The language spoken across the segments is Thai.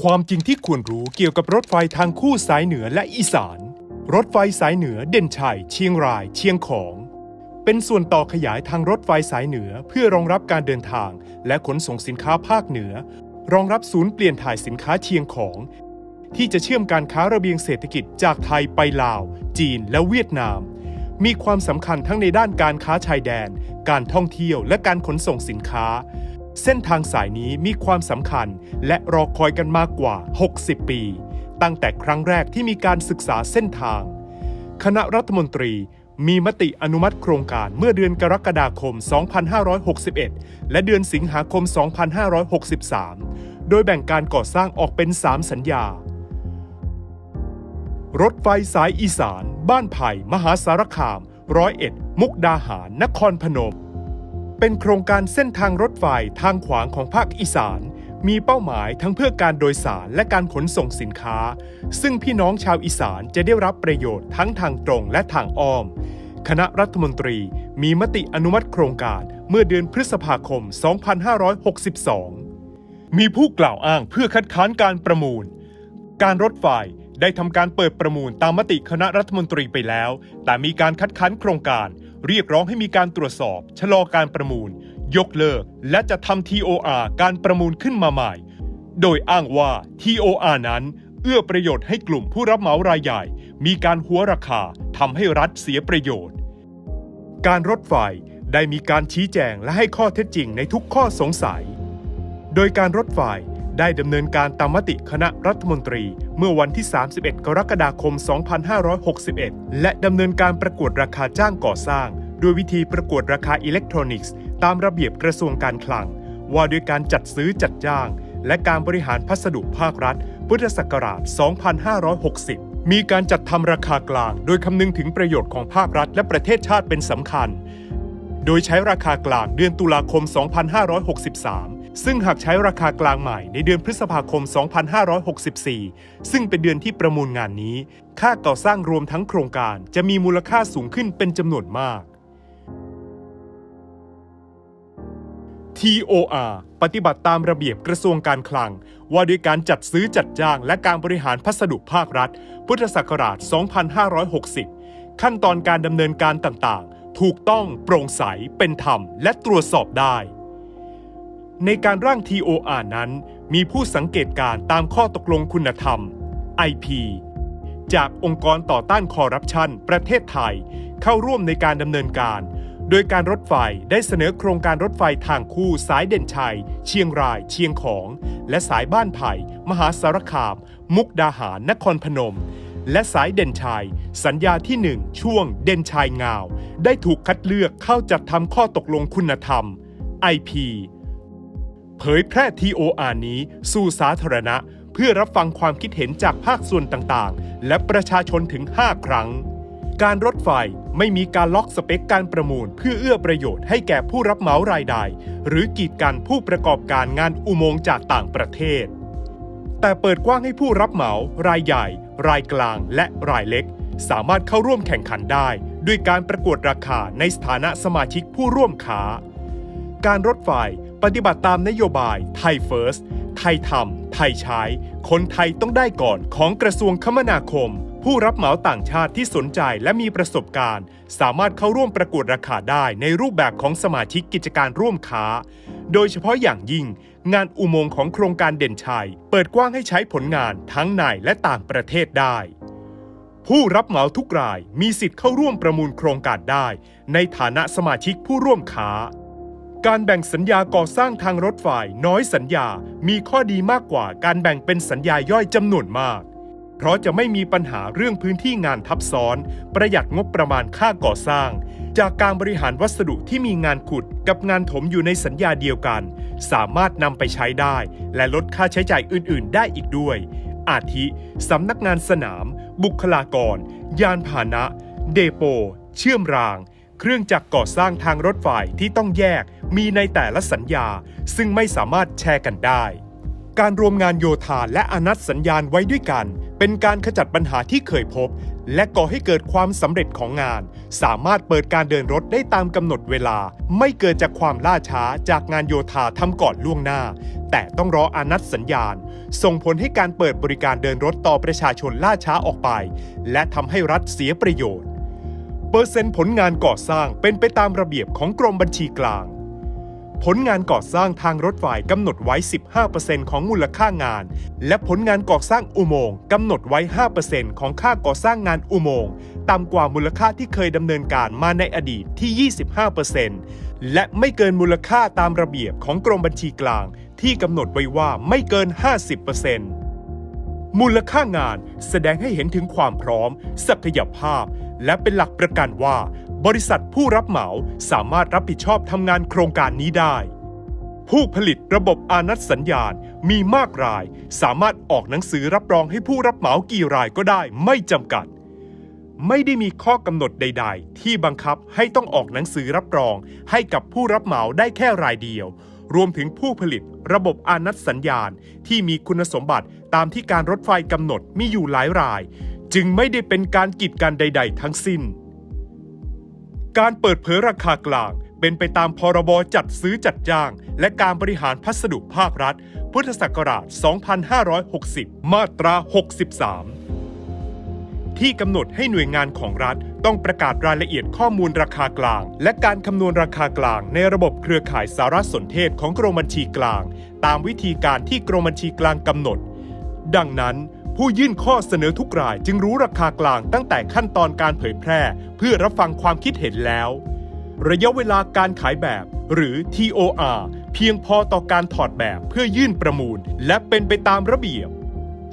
ความจริงที่ควรรู้เกี่ยวกับรถไฟทางคู่สายเหนือและอีสาน รถไฟสายเหนือเด่นชัย เชียงราย เชียงของ เป็นส่วนต่อขยายทางรถไฟสายเหนือเพื่อรองรับการเดินทาง และขนส่งสินค้าภาคเหนือ รองรับศูนย์เปลี่ยนถ่ายสินค้าเชียงของ ที่จะเชื่อมการค้าระเบียงเศรษฐกิจจากไทยไปลาว จีนและเวียดนาม มีความสำคัญทั้งในด้านการค้าชายแดน การท่องเที่ยวและการขนส่งสินค้า เส้นทางสายนี้มีความสำคัญและรอคอยกันมากกว่า 60 ปี ตั้งแต่ครั้งแรกที่มีการศึกษาเส้นทาง คณะรัฐมนตรีมีมติอนุมัติโครงการเมื่อเดือนกรกฎาคม 2561 และเดือนสิงหาคม 2563 โดยแบ่งการก่อสร้างออกเป็น 3 สัญญา รถไฟสายอีสาน บ้านไผ่ มหาสารคาม ร้อยเอ็ด มุกดาหาร นครพนม เป็นโครงการเส้นทางรถไฟทางขวางของภาคอีสาน มีเป้าหมายทั้งเพื่อการโดยสารและการขนส่งสินค้า ซึ่งพี่น้องชาวอีสานจะได้รับประโยชน์ทั้งทางตรงและทางอ้อม คณะรัฐมนตรีมีมติอนุมัติโครงการเมื่อเดือนพฤษภาคม 2562 มีผู้กล่าวอ้างเพื่อคัดค้านการประมูล การรถไฟได้ทำการเปิดประมูลตามมติคณะรัฐมนตรีไปแล้ว แต่มีการคัดค้านโครงการ เรียกร้องให้มีการตรวจสอบ ชะลอการประมูล ยกเลิก และจะทำ TOR การประมูลขึ้นมาใหม่ โดยอ้างว่า TOR นั้นเอื้อประโยชน์ให้กลุ่มผู้รับเหมารายใหญ่ มีการหัวราคาทำให้รัฐเสียประโยชน์ การรถไฟได้มีการชี้แจงและให้ข้อเท็จจริงในทุกข้อสงสัย โดยการรถไฟ ได้ดำเนินการตามมติคณะรัฐมนตรี เมื่อวันที่ 31 กรกฎาคม 2561 และดำเนินการประกวดราคาจ้างก่อสร้าง ด้วยวิธีประกวดราคาอิเล็กทรอนิกส์ ตามระเบียบกระทรวงการคลัง ว่าด้วยการจัดซื้อจัดจ้าง และการบริหารพัสดุภาครัฐ พุทธศักราช 2560มีการจัดทำราคากลาง โดยคำนึงถึงประโยชน์ของภาครัฐและประเทศชาติเป็นสำคัญ โดยใช้ราคากลางเดือนตุลาคม 2563 ซึ่งหากใช้ราคากลางใหม่ในเดือนพฤษภาคม 2564 ซึ่งเป็นเดือนที่ประมูลงานนี้ ค่าก่อสร้างรวมทั้งโครงการจะมีมูลค่าสูงขึ้นเป็นจำนวนมาก TOR ปฏิบัติตามระเบียบกระทรวงการคลัง ว่าด้วยการจัดซื้อจัดจ้างและการบริหารพัสดุภาครัฐ พุทธศักราช 2560 ขั้นตอนการดำเนินการต่างๆ ถูกต้องโปร่งใสเป็นธรรมและตรวจสอบได้ ในการร่าง TOR นั้น มีผู้สังเกตการ์ตามข้อตกลงคุณธรรม IP จากองค์กรต่อต้านคอร์รัปชันประเทศไทย เข้าร่วมในการดำเนินการ โดยการรถไฟได้เสนอโครงการรถไฟทางคู่สายเด่นชัย เชียงราย เชียงของ และสายบ้านไผ่ มหาสารคาม มุกดาหารนครพนม และสายเด่นชัย สัญญาที่ 1 ช่วงเด่นชัยงาว ได้ถูกคัดเลือกเข้าจัดทำข้อตกลงคุณธรรม IP เผยแพร่ TOR นี้สู่สาธารณะ เพื่อรับฟังความคิดเห็นจากภาคส่วนต่างๆ และประชาชนถึง 5 ครั้ง การรถไฟไม่มีการล็อกสเปคการประมูล เพื่อเอื้อประโยชน์ให้แก่ผู้รับเหมารายใด หรือกีดกันผู้ประกอบการงานอุโมงค์จากต่างประเทศ แต่เปิดกว้างให้ผู้รับเหมารายใหญ่ รายกลาง และรายเล็ก สามารถเข้าร่วมแข่งขันได้ ด้วยการประกวดราคาในสถานะสมาชิกผู้ร่วมค้าการรถไฟ ปฏิบัติตามนโยบายไทยเฟิร์สไทยทำไทยใช้ คนไทยต้องได้ก่อนของกระทรวงคมนาคม ผู้รับเหมาต่างชาติที่สนใจและมีประสบการณ์ สามารถเข้าร่วมประกวดราคาได้ในรูปแบบของสมาชิกกิจการร่วมค้า โดยเฉพาะอย่างยิ่ง งานอุโมงค์ของโครงการเด่นชัย เปิดกว้างให้ใช้ผลงานทั้งในและต่างประเทศได้ผู้รับเหมาทุกรายมีสิทธิ์เข้าร่วมประมูลโครงการได้ ในฐานะสมาชิกผู้ร่วมค้า การแบ่งสัญญาก่อสร้างทางรถไฟน้อยสัญญา มีข้อดีมากกว่าการแบ่งเป็นสัญญาย่อยจำนวนมาก เพราะจะไม่มีปัญหาเรื่องพื้นที่งานทับซ้อน ประหยัดงบประมาณค่าก่อสร้าง จากการบริหารวัสดุที่มีงานขุดกับงานถมอยู่ในสัญญาเดียวกัน สามารถนำไปใช้ได้ และลดค่าใช้จ่ายอื่น ๆ ได้อีกด้วย อาทิสำนักงานสนาม บุคลากร ยานพาหนะ เดโป เชื่อมราง เครื่องจักรก่อสร้างทางรถไฟที่ต้องแยกมีในแต่ละสัญญา ซึ่งไม่สามารถแชร์กันได้ การรวมงานโยธาและอนัตสัญญาณไว้ด้วยกัน เป็นการขจัดปัญหาที่เคยพบ และก่อให้เกิดความสำเร็จของงาน สามารถเปิดการเดินรถได้ตามกำหนดเวลา ไม่เกิดจากความล่าช้าจากงานโยธาทำก่อนล่วงหน้า แต่ต้องรออนัตสัญญาณ ส่งผลให้การเปิดบริการเดินรถต่อประชาชนล่าช้าออกไป และทำให้รัฐเสียประโยชน์ เปอร์เซ็นต์ผลงานก่อสร้างเป็นไปตามระเบียบของกรมบัญชีกลาง ผลงานก่อสร้างทางรถไฟกำหนดไว้ 15%ของมูลค่างาน และผลงานก่อสร้างอุโมงค์กำหนดไว้ 5%ของค่าก่อสร้างงานอุโมงค์ต่ำกว่ามูลค่าที่เคยดำเนินการมาในอดีตที่ 25%และไม่เกินมูลค่าตามระเบียบของกรมบัญชีกลาง ที่กำหนดไว้ว่าไม่เกิน 50%มูลค่างานแสดงให้เห็นถึงความพร้อม ศักยภาพ และเป็นหลักประกันว่า บริษัทผู้รับเหมาสามารถรับผิดชอบทำงานโครงการนี้ได้ ผู้ผลิตระบบอานัตสัญญาณมีมากราย สามารถออกหนังสือรับรองให้ผู้รับเหมากี่รายก็ได้ไม่จำกัด ไม่ได้มีข้อกำหนดใด ๆ ที่บังคับให้ต้องออกหนังสือรับรอง ให้กับผู้รับเหมาได้แค่รายเดียว รวมถึงผู้ผลิตระบบอานัตสัญญาณที่มีคุณสมบัติตามที่การรถไฟกำหนดมีอยู่หลายราย จึงไม่ได้เป็นการกีดกันใด ๆ ทั้งสิ้น การเปิดเผยราคากลางเป็นไปตามพรบจัดซื้อจัดจ้าง และการบริหารพัสดุภาครัฐ พุทธศักราช 2560 มาตรา 63 ที่กำหนดให้หน่วยงานของรัฐต้องประกาศรายละเอียดข้อมูลราคากลาง และการคำนวณราคากลางในระบบเครือข่ายสารสนเทศของกรมบัญชีกลาง ตามวิธีการที่กรมบัญชีกลางกำหนด ดังนั้น ผู้ยื่นข้อเสนอทุกรายจึงรู้ราคากลางตั้งแต่ขั้นตอนการเผยแพร่ เพื่อรับฟังความคิดเห็นแล้ว ระยะเวลาการขายแบบ หรือ TOR เพียงพอต่อการถอดแบบเพื่อยื่นประมูล และเป็นไปตามระเบียบ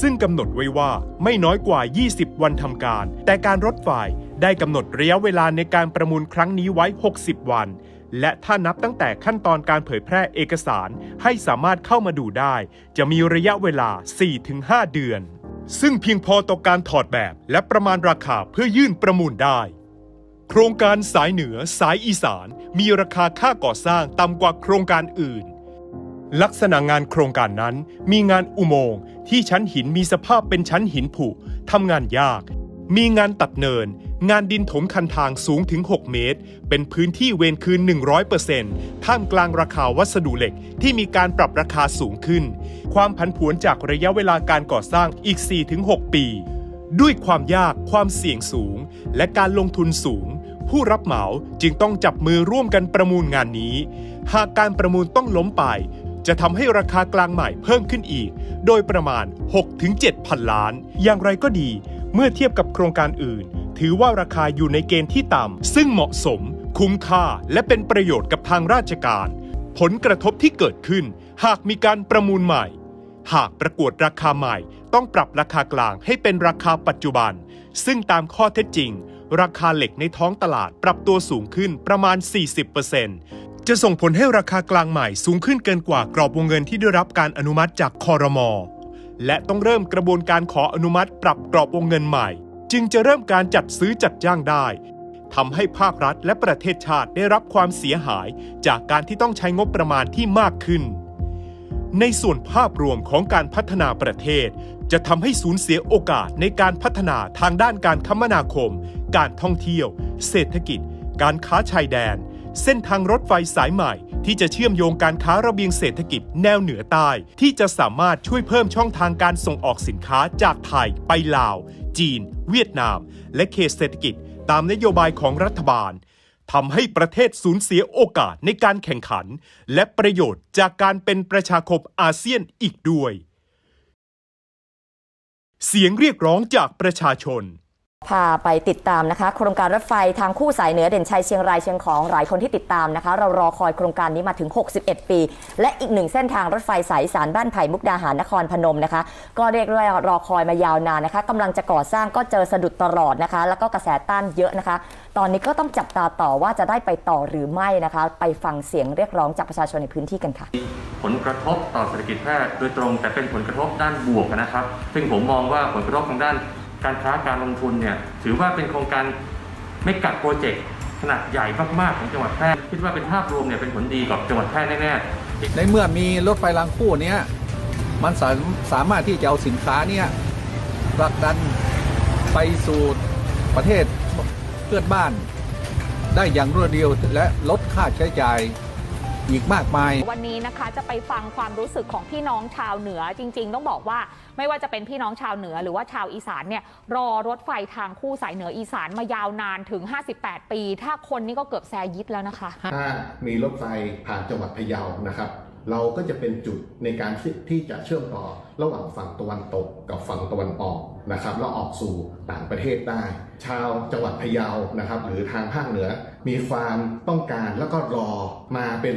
ซึ่งกำหนดไว้ว่าไม่น้อยกว่า 20 วันทำการ แต่การรถไฟได้กำหนดระยะเวลาในการประมูลครั้งนี้ไว้ 60 วัน และถ้านับตั้งแต่ขั้นตอนการเผยแพร่เอกสารให้สามารถเข้ามาดูได้ จะมีระยะเวลา 4-5 เดือน ซึ่งเพียงพอต่อการถอดแบบและประมาณราคาเพื่อยื่นประมูลได้ โครงการสายเหนือสายอีสาน มีราคาค่าก่อสร้างต่ำกว่าโครงการอื่น ลักษณะงานโครงการนั้นมีงานอุโมงค์ที่ชั้นหินมีสภาพเป็นชั้นหินผุทำงานยาก มีงานตัดเนิน งานดินถมคันทางสูงถึง 6 เมตร เป็นพื้นที่เวรคืน 100%ท่ามกลางราคาวัสดุเหล็กที่มีการปรับราคาสูงขึ้น ความผันผวนจากระยะเวลาการก่อสร้างอีก 4-6 ปี ด้วยความยากความเสี่ยงสูง และการลงทุนสูง ผู้รับเหมาจึงต้องจับมือร่วมกันประมูลงานนี้ หากการประมูลต้องล้มไปจะทำให้ราคากลางใหม่เพิ่มขึ้นอีก โดยประมาณ 6-7 พันล้าน อย่างไรก็ดี เมื่อเทียบกับโครงการอื่น ถือว่าราคาอยู่ในเกณฑ์ที่ต่ำซึ่งเหมาะสม คุ้มค่า และเป็นประโยชน์กับทางราชการ ผลกระทบที่เกิดขึ้น หากมีการประมูลใหม่ หากประกวดราคาใหม่ ต้องปรับราคากลางให้เป็นราคาปัจจุบัน ซึ่งตามข้อเท็จจริง ราคาเหล็กในท้องตลาดปรับตัวสูงขึ้นประมาณ 40%จะส่งผลให้ราคากลางใหม่สูงขึ้นเกินกว่ากรอบวงเงินที่ได้รับการอนุมัติจากคอรมอ และต้องเริ่มกระบวนการขออนุมัติปรับกรอบวงเงินใหม่ จึงจะเริ่มการจัดซื้อจัดจ้างได้ทำให้ภาครัฐและประเทศชาติได้รับความเสียหายจากการที่ต้องใช้งบประมาณที่มากขึ้น ในส่วนภาพรวมของการพัฒนาประเทศ จะทำให้สูญเสียโอกาสในการพัฒนาทางด้านการคมนาคม การท่องเที่ยว เศรษฐกิจ การค้าชายแดน เส้นทางรถไฟสายใหม่ ที่จะเชื่อมโยงการค้าระเบียงเศรษฐกิจแนวเหนือใต้ ที่จะสามารถช่วยเพิ่มช่องทางการส่งออกสินค้าจากไทยไปลาว จีน เวียดนาม และเขตเศรษฐกิจ ตามนโยบายของรัฐบาลทำให้ประเทศสูญเสียโอกาสในการแข่งขัน และประโยชน์จากการเป็นประชาคมอาเซียนอีกด้วย เสียงเรียกร้องจากประชาชน พาไปติดตามนะคะ โครงการรถไฟทางคู่สายเหนือเด่นชัยเชียงรายเชียงของหลายคนที่ติดตามนะคะ เรารอคอยโครงการนี้มาถึง 61 ปี และอีกหนึ่งเส้นทางรถไฟสายสารบ้านไผ่มุกดาหารนครพนมนะคะ ก็เรียกว่ารอคอยมายาวนานนะคะกำลังจะก่อสร้างก็เจอสะดุดตลอดนะคะ แล้วก็กระแสต้านเยอะนะคะ ตอนนี้ก็ต้องจับตาต่อว่าจะได้ไปต่อหรือไม่นะคะ ไปฟังเสียงเรียกร้องจากประชาชนในพื้นที่กันค่ะ ผลกระทบต่อเศรษฐกิจแพทย์โดยตรงแต่เป็นผลกระทบด้านบวกนะครับ ซึ่งผมมองว่าผลกระทบทางด้าน การค้าการลงทุนเนี่ยถือว่าเป็นโครงการไม่กัดโปรเจกต์ขนาดใหญ่มากๆของจังหวัดแพร่คิดว่าเป็นภาพรวมเนี่ยเป็นผลดีกับจังหวัดแพร่แน่ๆในเมื่อมีรถไฟรางคู่เนี้ยมันสาสามารถที่จะเอาสินค้าเนี่ยผลักดันไปสู่ประเทศเพื่อนบ้าน ได้อย่างรวดเร็วและลดค่าใช้จ่าย อีกมากมาย วันนี้นะคะจะไปฟังความรู้สึกของพี่น้องชาวเหนือจริง ๆ ต้องบอกว่าไม่ว่าจะเป็นพี่น้องชาวเหนือหรือว่าชาวอีสานเนี่ยรอรถไฟทางคู่สายเหนืออีสานมายาวนานถึง 58 ปี ถ้าคนนี่ก็เกือบแซยิดแล้วนะคะ ถ้ามีรถไฟผ่านจังหวัดพะเยานะครับ เราก็จะเป็นจุดในการที่จะเชื่อมต่อระหว่างฝั่งตะวันตกกับฝั่งตะวันออกนะครับแล้วออกสู่ต่างประเทศได้ ชาวจังหวัดพะเยานะครับหรือทางภาคเหนือ มีความต้องการแล้วก็รอมาเป็น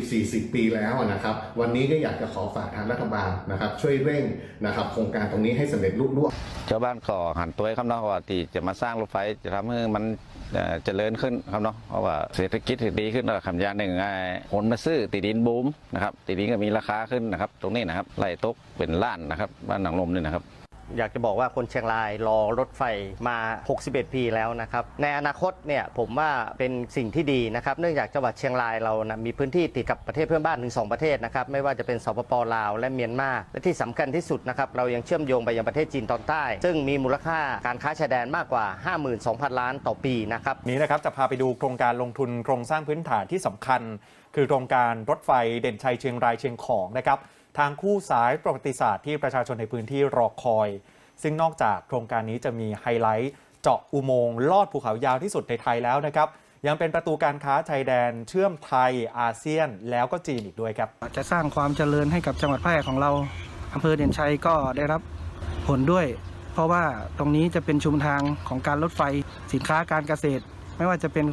30-40 ปีแล้วนะครับ วันนี้ก็อยากจะขอฝากทางรัฐบาลนะครับ ช่วยเร่งนะครับ โครงการตรงนี้ให้สำเร็จลุล่วงชาวบ้านก็หันตัวให้คำนาะว่าที่จะมาสร้างรถไฟจะทำให้มัน เอ่อเจริญขึ้นครับเนาะเพราะว่าเศรษฐกิจดีขึ้นแล้วคำยาหนึ่งไอ้คนมาซื้อตีดินบูมนะครับตีดินก็มีราคาขึ้นนะครับ ตรงนี้นะครับไล่ตกเป็นล้านนะครับบ้านหนังลมนี่นะครับ อยากจะบอกว่าคนเชียงรายรอรถไฟมา 61 ปีแล้วนะครับในอนาคตเนี่ยผมว่าเป็นสิ่งที่ดีนะครับ เนื่องจากจังหวัดเชียงรายเรานะมีพื้นที่ติดกับประเทศเพื่อนบ้านถึง 2 ประเทศนะครับไม่ว่าจะเป็นสปปลาวและเมียนมาและที่สำคัญที่สุดนะครับเรายังเชื่อมโยงไปยังประเทศจีนตอนใต้ ซึ่งมีมูลค่าการค้าชายแดนมากกว่า 52,000 ล้านต่อปีนะครับนี้นะครับจะพาไปดูโครงการลงทุนโครงสร้างพื้นฐานที่สำคัญ คือโครงการรถไฟเด่นชัยเชียงรายเชียงของนะครับ ทางคู่สายประวัติศาสตร์ที่ประชาชนในพื้นที่รอคอย ซึ่งนอกจากโครงการนี้จะมีไฮไลท์เจาะอุโมงค์ลอดภูเขายาวที่สุดในไทยแล้วนะครับ ยังเป็นประตูการค้าชายแดน เชื่อมไทยอาเซียนแล้วก็จีนอีกด้วยครับ จะสร้างความเจริญให้กับจังหวัดแพร่ของเราอำเภอเด่นชัยก็ได้รับผลด้วย เพราะว่าตรงนี้จะเป็นชุมทางของการรถไฟสินค้าการเกษตร ไม่ว่าจะเป็น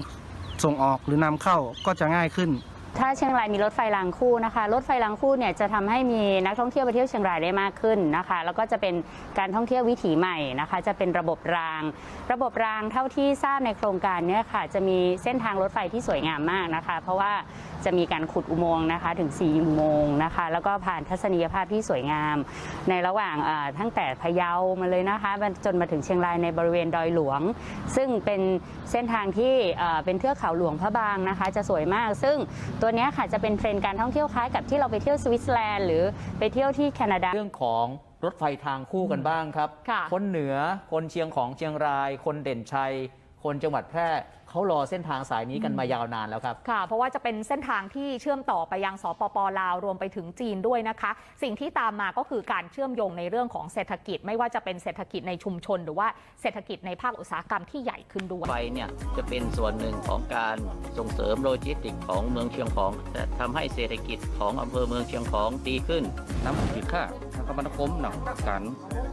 ส่งออกหรือนำเข้าก็จะง่ายขึ้น ถ้าเชียงรายมีรถไฟรางคู่นะคะ รถไฟรางคู่เนี่ยจะทำให้มีนักท่องเที่ยวไปเที่ยวเชียงรายได้มากขึ้นนะคะ แล้วก็จะเป็นการท่องเที่ยววิถีใหม่นะคะ จะเป็นระบบราง ระบบรางเท่าที่ทราบในโครงการเนี่ยค่ะ จะมีเส้นทางรถไฟที่สวยงามมากนะคะ เพราะว่าจะมีการขุดอุโมงค์นะคะถึง 4 อุโมงค์นะคะ แล้วก็ผ่านทัศนียภาพที่สวยงาม ในระหว่างตั้งแต่พะเยามาเลยนะคะจนมาถึงเชียงรายในบริเวณดอยหลวง ซึ่งเป็นเส้นทางที่เป็นเทือกเขาหลวงพระบางนะคะ จะสวยมากซึ่งตัวเนี้ยค่ะจะเป็นเทรนด์การท่องเที่ยวคล้ายกับที่เราไปเที่ยวสวิตเซอร์แลนด์หรือไปเที่ยวที่แคนาดา เรื่องของรถไฟทางคู่กันบ้างครับค่ะคนเหนือ คนเชียงของเชียงราย คนเด่นชัย คนจังหวัดแพร่ เขารอเส้นทางสายนี้กันมายาวนานแล้วครับ ค่ะ เพราะว่าจะเป็นเส้นทางที่เชื่อมต่อไปยังสปปลาวรวมไปถึงจีนด้วยนะคะ สิ่งที่ตามมาก็คือการเชื่อมโยงในเรื่องของเศรษฐกิจ ไม่ว่าจะเป็นเศรษฐกิจในชุมชน หรือว่าเศรษฐกิจในภาคอุตสาหกรรมที่ใหญ่ขึ้นด้วยไฟเนี่ยจะเป็นส่วนหนึ่งของการส่งเสริมโลจิสติกส์ของเมืองเชียงของจะทำให้เศรษฐกิจของอำเภอเมืองเชียงของดีขึ้น น้ำผิดค่าทางคมนาคมเนาะการ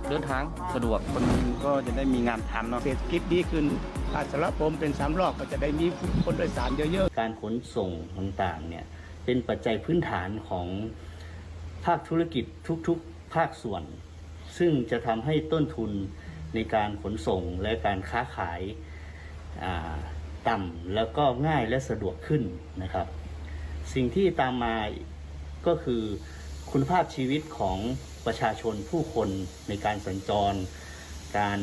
เดินทางสะดวกคนก็จะได้มีงานทำเนาะเศรษฐกิจดีขึ้นอาสระผมเป็นสามรอก็จะได้มีคนโดยสารเยอะๆ การขนส่งต่างๆเนี่ยเป็นปัจจัยพื้นฐานของภาคธุรกิจทุกๆ ภาคส่วน ซึ่งจะทำให้ต้นทุนในการขนส่งและการค้าขายาต่ำแล้วก็ง่ายและสะดวกขึ้นนะครับ สิ่งที่ตามมาก็คือคุณภาพชีวิตของประชาชนผู้คนในการสัญจร การ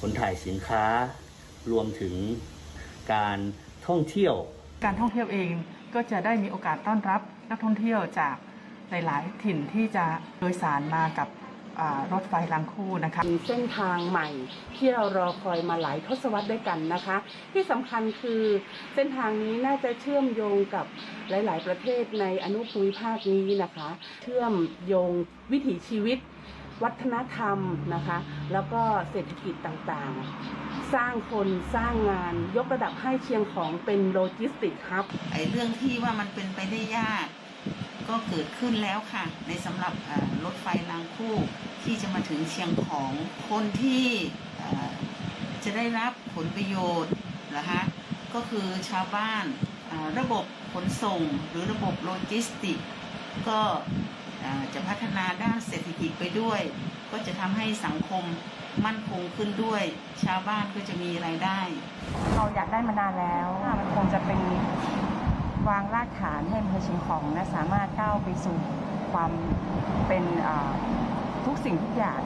ขนถ่ายสินค้ารวมถึง การท่องเที่ยว การท่องเที่ยวเองก็จะได้มีโอกาสต้อนรับนักท่องเที่ยวจากหลาย ๆ ถิ่นที่จะโดยสารมากับรถไฟรางคู่นะคะเส้นทางใหม่ที่เรารอคอยมาหลายทศวรรษด้วยกันนะคะ ที่สำคัญคือเส้นทางนี้น่าจะเชื่อมโยงกับหลาย ๆ ประเทศในอนุภูมิภาคนี้นะคะ เชื่อมโยงวิถีชีวิต วัฒนธรรมนะคะ แล้วก็เศรษฐกิจต่าง ๆ สร้างคนสร้างงาน ยกระดับให้เชียงของเป็นโลจิสติกครับไอ้เรื่องที่ว่ามันเป็นไปได้ยาก ก็เกิดขึ้นแล้วค่ะ ในสำหรับรถไฟรางคู่ที่จะมาถึงเชียงของ คนที่จะได้รับผลประโยชน์นะคะก็คือชาวบ้านระบบขนส่งหรือระบบโลจิสติก ก็จะพัฒนาด้านเศรษฐกิจไปด้วย ก็จะทำให้สังคมมั่นคงขึ้นด้วย ชาวบ้านก็จะมีรายได้ เราอยากได้มานานแล้ว มันคงจะเป็นวางรากฐานให้อำเภอเชียงของนะสามารถก้าวไปสู่ความเป็นทุกสิ่งทุกอย่าง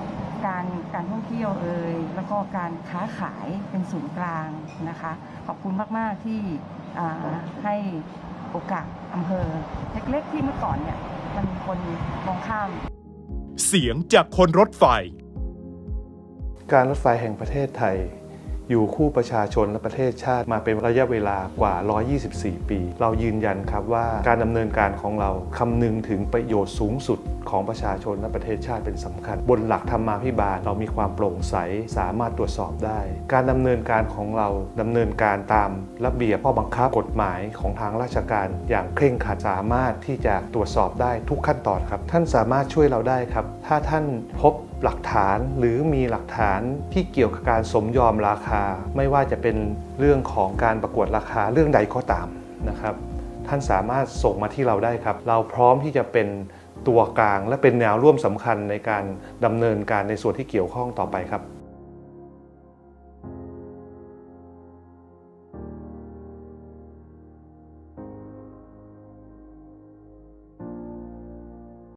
การการท่องเที่ยวเอ่ยแล้วก็การค้าขายเป็นศูนย์กลางนะคะ ขอบคุณมาก ๆ ที่ให้โอกาสอำเภอเล็ก ๆ ที่เมื่อก่อนเนี่ยมันมีคนมองข้าม เสียงจากคนรถไฟ การรถไฟแห่งประเทศไทย อยู่คู่ประชาชนและประเทศชาติมาเป็นระยะเวลากว่า 124 ปี เรายืนยันครับว่าการดำเนินการของเราคำนึงถึงประโยชน์สูงสุดของประชาชนและประเทศชาติเป็นสำคัญ บนหลักธรรมาภิบาลเรามีความโปร่งใสสามารถตรวจสอบได้ การดำเนินการของเราดำเนินการตามระเบียบข้อบังคับกฎหมายของทางราชการ อย่างเคร่งครัดสามารถที่จะตรวจสอบได้ทุกขั้นตอนครับ ท่านสามารถช่วยเราได้ครับ ถ้าท่านพบหลักฐานหรือมีหลักฐานที่เกี่ยวกับการสมยอมราคา ไม่ว่าจะเป็นเรื่องของการประกวดราคาเรื่องใดก็ตามนะครับ ท่านสามารถส่งมาที่เราได้ครับ เราพร้อมที่จะเป็นตัวกลางและเป็นแนวร่วมสำคัญในการดำเนินการในส่วนที่เกี่ยวข้องต่อไปครับ